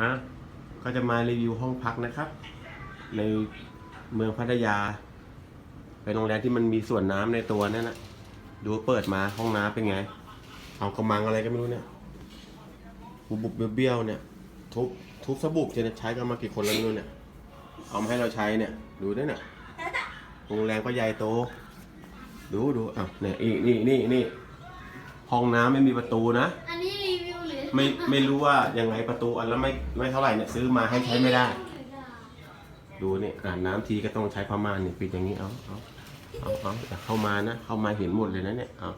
อะก็จะมารีวิวห้องพักนะครับ ในเมืองพัทยา เป็นโรงแรมที่มันมีส่วนน้ำในตัวนั่นนะดูเปิดมาห้องน้ำเป็นไง เอากระมังอะไรก็ไม่รู้เนี่ยบุบบุบเบี้ยวเนี่ย ทุบทุบสบู่จะใช้กันมากี่คนแล้วไม่รู้เนี่ย เอามาให้เราใช้เนี่ย ดูด้วยเนี่ยโรงแรมก็ใหญ่โต ดูดูอะเนี่ยอีกนี่นี่นี่ห้องน้ำไม่มีประตูนะ ไม่ไม่รู้ว่ายังไงประตูอันละไม่ไม่เท่าไหร่เนี่ยซื้อมาให้ใช้ไม่ได้ ดูเนี่ยอาบน้ำทีก็ต้องใช้ผ้าม่านเนี่ยปิดอย่างนี้เอาเอาเอาเอาแต่เข้ามานะเข้ามาเห็นหมดเลยนะเนี่ยเอา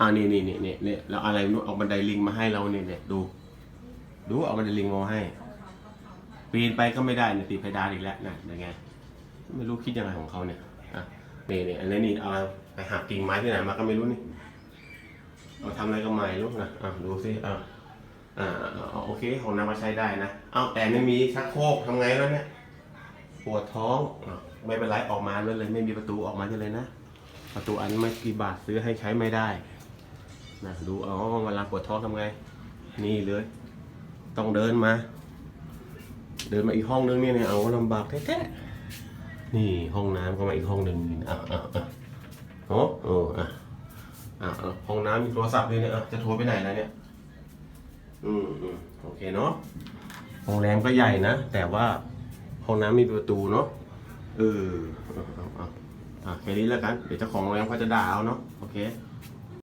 อ่านี่นี่นี่นี่เนี่ยแล้วอะไรไม่รู้เอาบันไดลิงมาให้เราเนี่ยเนี่ยดู ดูเอาบันไดลิงมาให้ ปีนไปก็ไม่ได้เนี่ยติดเพดานอีกแล้วนะยังไงไม่รู้คิดยังไงของเขาเนี่ยอะนี่นี่อันนี้นี่เอาไปหักกิ่งไม้ที่ไหนมาก็ไม่รู้นี่เอาทำอะไรก็ไม่รู้นะอะดูสิอะ อ่าโอเคของน้ำมาใช้ได้นะ เอาแต่ไม่มีชักโครกทำไงแล้วเนี่ยปวดท้องอไม่เป็นไรออกมาเลยเลย ไม่มีประตูออกมาเลยนะ ประตูอันไม่กี่บาทซื้อให้ใช้ไม่ได้นะดูเอาเวลาปวดท้องทำไง นี่เลย ต้องเดินมา เดินมาอีกห้องนึงเนี่ยเนี่ยเอาลำบากแท้ๆนี่ห้องน้ำก็มาอีกห้องหนึ่งอะอะอะโอ้โอ้อะอะอะห้องน้ำมีโทรศัพท์ด้วยเนี่ยจะโทรไปไหนนะเนี่ย อืมอืมโอเคเนาะโรงแรมก็ใหญ่นะ แต่ว่าห้องน้ำมีประตูเนาะเออเอาเอาเอาอะแค่นี้แล้วกัน เดี๋ยวเจ้าของโรงแรมเขาจะด่าเอาเนาะโอเค